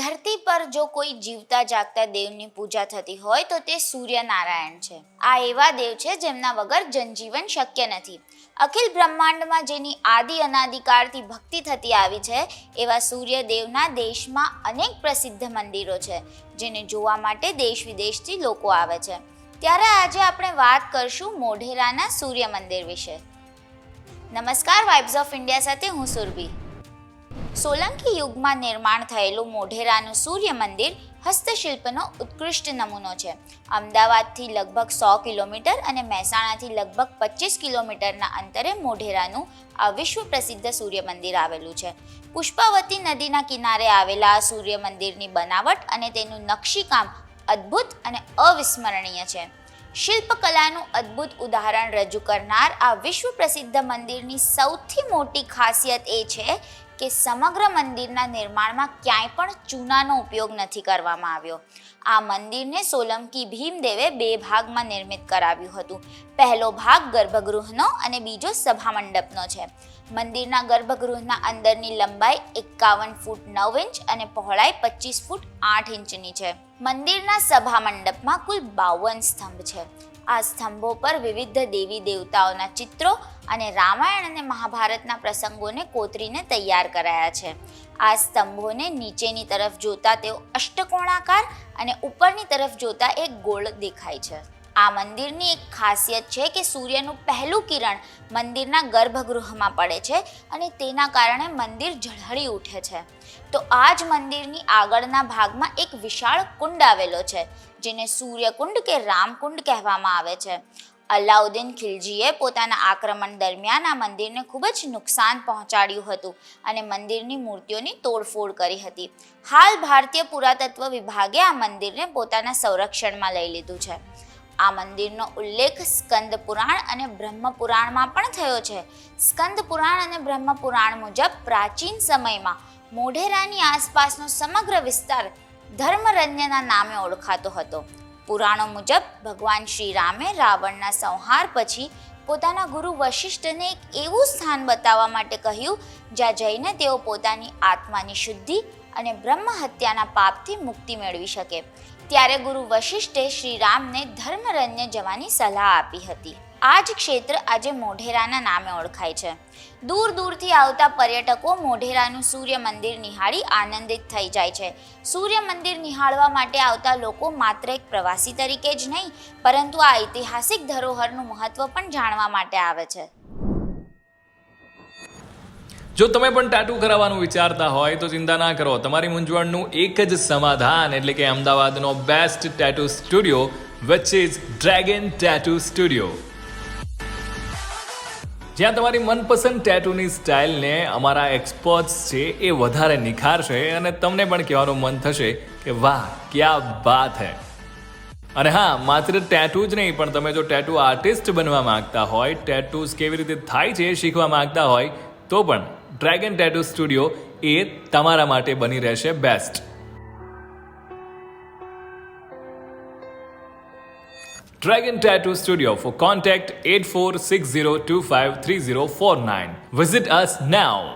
ધરતી પર જો કોઈ જીવતા જાગતા દેવની પૂજા થતી હોય તો તે સૂર્યનારાયણ છે. આ એવા દેવ છે જેમના વગર જનજીવન શક્ય નથી. અખિલ બ્રહ્માંડમાં જેની આદિ અનાદિકાળથી ભક્તિ થતી આવી છે, એવા સૂર્યદેવના દેશમાં અનેક પ્રસિદ્ધ મંદિરો છે, જેને જોવા માટે દેશ વિદેશથી લોકો આવે છે. ત્યારે આજે આપણે વાત કરશું મોઢેરાના સૂર્ય મંદિર વિશે. નમસ્કાર વાઇબ્સ ઓફ ઇન્ડિયા સાથે હું સુરભી. સોલંકી યુગમાં નિર્માણ થયેલું મોઢેરાનું સૂર્ય મંદિર હસ્તશિલ્પનો ઉત્કૃષ્ટ નમૂનો છે. અમદાવાદથી લગભગ સો કિલોમીટર અને મહેસાણાથી લગભગ પચીસ કિલોમીટરના અંતરે મોઢેરાનું આ વિશ્વ પ્રસિદ્ધ સૂર્ય મંદિર આવેલું છે. પુષ્પાવતી નદીના કિનારે આવેલા આ સૂર્ય મંદિરની બનાવટ અને તેનું નકશીકામ અદ્ભુત અને અવિસ્મરણીય છે. શિલ્પકલાનું અદ્ભુત ઉદાહરણ રજૂ કરનાર આ વિશ્વ પ્રસિદ્ધ મંદિરની સૌથી મોટી ખાસિયત એ છે કે સમગ્ર મંદિરના નિર્માણમાં ક્યાંય પણ ચૂનાનો ઉપયોગ નથી કરવામાં આવ્યો. આ મંદિરને સોલંકી ભીમદેવે બે ભાગમાં નિર્મિત કરાવ્યું હતું. પહેલો ભાગ ગર્ભગૃહનો અને બીજો સભા મંડપનો છે. મંદિરના ગર્ભગૃહના અંદરની લંબાઈ એકાવન ફૂટ નવ ઇંચ અને પહોળાઈ પચીસ ફૂટ આઠ ઇંચની છે. મંદિરના સભા મંડપમાં કુલ બાવન સ્તંભ છે. આ સ્તંભો પર વિવિધ દેવી દેવતાઓના ચિત્રો અને રામાયણ અને મહાભારતના પ્રસંગોને કોતરીને તૈયાર કરાયા છે. આ સ્તંભોને નીચેની તરફ જોતા તેઓ અષ્ટકોણાકાર અને ઉપરની તરફ જોતા એક ગોળ દેખાય છે. આ મંદિરની એક ખાસિયત છે કે સૂર્યનું પહેલું કિરણ મંદિરના ગર્ભગૃહમાં પડે છે અને તેના કારણે મંદિર ઝળહળી ઉઠે છે. તો આ જ મંદિરની આગળના ભાગમાં એક વિશાળ કુંડ આવેલો છે, જેને સૂર્યકુંડ કે રામકુંડ કહેવામાં આવે છે. અલાઉદ્દીન ખિલજીએ પોતાના આક્રમણ દરમિયાન આ મંદિરને ખૂબ જ નુકસાન પહોંચાડ્યું હતું અને મંદિરની મૂર્તિઓની તોડફોડ કરી હતી. હાલ ભારતીય પુરાતત્વ વિભાગે આ મંદિરને પોતાના સંરક્ષણમાં લઈ લીધું છે. આ મંદિરનો ઉલ્લેખ સ્કંદ પુરાણ અને બ્રહ્મ પુરાણમાં પણ થયો છે. સ્કંદ પુરાણ અને બ્રહ્મ પુરાણ મુજબ પ્રાચીન સમયમાં મોઢેરાની આસપાસનો સમગ્ર વિસ્તાર ધર્મરન્યના નામે ઓળખાતો હતો. પુરાણો મુજબ ભગવાન શ્રી રામે રાવણના સંહાર પછી પોતાના ગુરુ વશિષ્ઠને એક એવું સ્થાન બતાવવા માટે કહ્યું, જ્યાં જઈને તેઓ પોતાની આત્માની શુદ્ધિ અને બ્રહ્મ હત્યાના પાપથી મુક્તિ મેળવી શકે. ત્યારે ગુરુ વશિષ્ઠે શ્રીરામને ધર્મરણ્ય જવાની સલાહ આપી હતી. આ જ ક્ષેત્ર આજે મોઢેરાના નામે ઓળખાય છે. દૂર દૂરથી આવતા પર્યટકો મોઢેરાનું સૂર્ય મંદિર નિહાળી આનંદિત થઈ જાય છે. સૂર્ય મંદિર નિહાળવા માટે આવતા લોકો માત્ર એક પ્રવાસી તરીકે જ નહીં, પરંતુ આ ઐતિહાસિક ધરોહરનું મહત્વ પણ જાણવા માટે આવે છે. જો તમે પણ ટાટુ કરાવવાનું વિચારતા હોય તો ચિંતા ના કરો. તમારી મૂંઝવણનું એક જ સમાધાન એટલે કે અમદાવાદનો best tattoo studio which is dragon tattoo studio જ્યાં તમારી મનપસંદ ટેટુની સ્ટાઇલને અમારા એક્સપર્ટ્સ છે એ વધારે નિખારશે અને તમને પણ કહેવાનું મન થશે કે વાહ, ક્યાં વાત હે. અને હા, માત્ર ટેટુ જ નહીં, પણ તમે જો ટેટુ આર્ટિસ્ટ બનવા માંગતા હોય ટેટુઝ કેવી રીતે થાય છે શીખવા માંગતા હોય, તો પણ ડ્રેગન ટેટુ સ્ટુડિયો એ તમારા માટે બની રહેશે best Dragon Tattoo Studio for contact 8460253049. Visit us now.